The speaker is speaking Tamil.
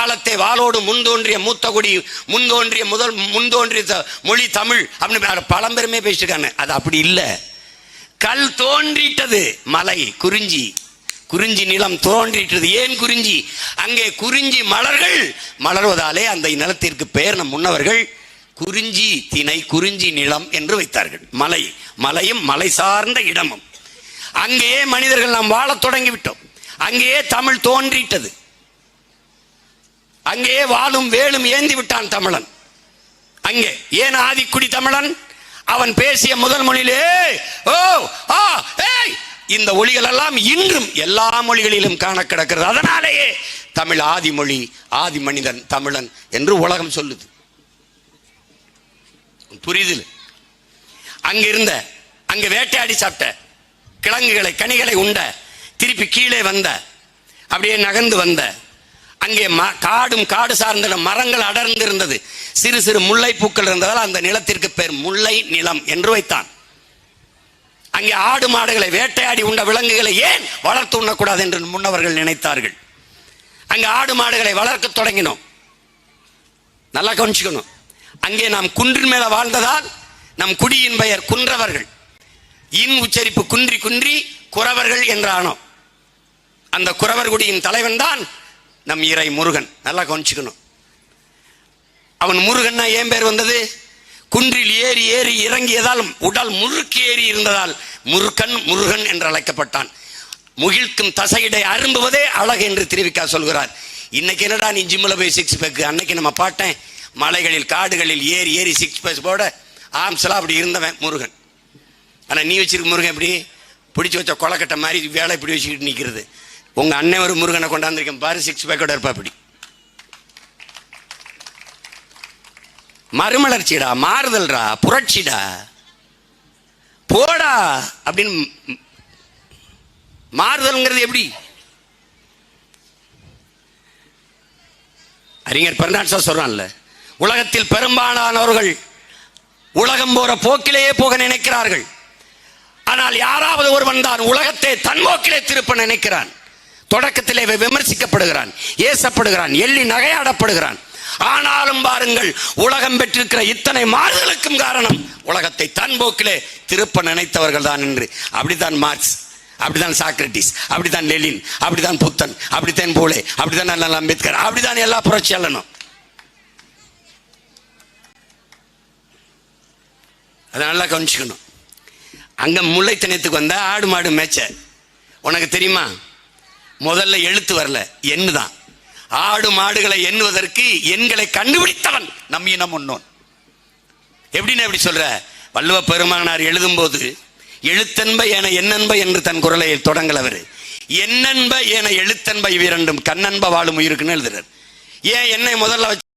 காலத்தை வாளோடு முன்தோன்றிய மூத்த குடி முன்தோன்றிய முதல் முன்தோன்றிய மொழி தமிழ் அப்படின்னு பழம்பெருமே பேசிருக்காங்க. அது அப்படி இல்லை. கல் தோன்றிட்டது மலை குறிஞ்சி. குறிஞ்சி நிலம் தோன்றிட்டது. ஏன் குறிஞ்சி? அங்கே குறிஞ்சி மலர்கள் மலர்வதாலே அந்த நிலத்திற்கு பெயர் நம் முன்னவர்கள் குறிஞ்சி திணை குறிஞ்சி நிலம் என்று வைத்தார்கள். மலை மலையும் மலை சார்ந்த இடமும். அங்கேயே மனிதர்கள் நாம் வாழத் தொடங்கிவிட்டோம் அங்கேயே தமிழ் தோன்றிட்டது. அங்கேயே வாழும் வேலும் ஏந்தி விட்டான் தமிழன். அங்கே ஏன் ஆதிக்குடி தமிழன்? அவன் பேசிய முதல் மொழியிலே ஓ ஆ ஏய்! இந்த ஒளிகள் எல்லாம் இன்றும் எல்லா மொழிகளிலும் காண கிடக்கிறது அதனாலேயே தமிழ் ஆதி மொழி ஆதி மனிதன் தமிழன் என்று உலகம் சொல்லுது. புரியுது அங்க இருந்த அங்க வேட்டையாடி சாப்பிட்ட கிழங்குகளை கனிகளை உண்ட திருப்பி கீழே வந்த அப்படியே நகர்ந்து வந்த அங்கே ம- காடும் காடு சார்ந்த மரங்கள் அடர்ந்து இருந்தது சிறு சிறு முல்லை பூக்கள் இருந்ததால் அந்த நிலத்திற்கு பேர் முல்லை நிலம் என்று வைத்தான். அங்கே ஆடு மாடுகளை வேட்டையாடி உண்ட விலங்குகளை ஏன் வளர்த்து உண்ணக்கூடாது என்று முன்னவர்கள் நினைத்தார்கள். அங்கே ஆடு மாடுகளை வளர்க்க தொடங்கினோம். நல்லா கவனிச்சுக்கணும். அங்கே நாம் குன்றின் மேல வாழ்ந்ததால் நம் குடியின் பெயர் குன்றவர்கள். இன் உச்சரிப்பு குன்றி குன்றி குறவர்கள் என்றானோ. அந்த குறவர் குடியின் தலைவன் தான் நம் இறை முருகன். நல்லா கவனிச்சுக்கணும். அவன் முருகன்னா ஏன் பேர் வந்தது? குன்றில் ஏறி ஏறி இறங்கியதால் உடல் முறுக்கு ஏறி இருந்ததால் முருகன் முருகன் என்று அழைக்கப்பட்டான். முகிழ்க்கும் தசையிடை அரும்புவதே அழகு என்று திருவிக்கா சொல்கிறார். இன்னைக்கு என்னடா நீ ஜிம்மில் போய் சிக்ஸ் பேக் அன்னைக்கு நம்ம பாட்டேன். மலைகளில் காடுகளில் ஏறி ஏறி சிக்ஸ் பேஸ் போட ஆம்ஸ்லாம் அப்படி இருந்தவன் முருகன். ஆனால் நீ வச்சிருக்க முருகன் எப்படி? பிடிச்சி வச்ச கொலக்கட்டை மாதிரி வேலை இப்படி வச்சுக்கிட்டு நிற்கிறது உங்க அண்ணன் ஒரு முருகனை கொண்டாந்துருக்கேன். பாரு சிக்ஸ் பேக்கோட இருப்பாப்படி மறுமலர்ச்சிடா மாறுதல்டா புரட்சிடா. போடா அப்படின்னு மாறுதல்ங்கிறது எப்படி? அறிஞர் பெர்னாட்ஸா சொல்றான்ல உலகத்தில் பெரும்பாலானவர்கள் உலகம் போற போக்கிலேயே போக நினைக்கிறார்கள். ஆனால் யாராவது ஒருவன் தான் உலகத்தை தன்மோக்கிலே திருப்ப நினைக்கிறான். தொடக்கத்திலே விமர்சிக்கப்படுகிறான் ஏசப்படுகிறான் எள்ளி நகையாடப்படுகிறான். ஆனாலும் பாருங்கள் உலகம் பெற்றிருக்கிற இத்தனை மாறுதலுக்கும் காரணம் உலகத்தை தன் போக்கிலே திருப்ப நினைத்தவர்கள் தான் என்று. அப்படித்தான் மார்க்ஸ் அப்படிதான் சாக்ரட்டிஸ் அப்படிதான் லெலின் அப்படிதான் புத்தன் அப்படித்தான் போலே அப்படிதான் நல்லா அம்பேத்கர் அப்படிதான் எல்லா புரட்சியாளனும். அதை நல்லா கவனிச்சுக்கணும். அங்கே முல்லைத்தனத்துக்கு வந்தால் ஆடு மாடு மேய்ச்ச. உனக்கு தெரியுமா? முதல்ல எழுத்து வரல எண்ணு தான். ஆடு மாடுகளை எண்ணுவதற்கு எண்களை கண்டுபிடித்தவன் நம் இனம் முன்னோன் எப்படின்னு எப்படி சொல்ற? வள்ளுவ பெருமானார் எழுதும்போது எழுத்தன்ப என எண்ணன்ப என்று தன் குரலை தொடங்கலவர் எண்ணன்ப என எழுத்தன்ப இவ்விரண்டும் கண்ணன்ப வாழும் உயிருக்குன்னு எழுதுறார். ஏன் என்னை முதல்ல வச்சு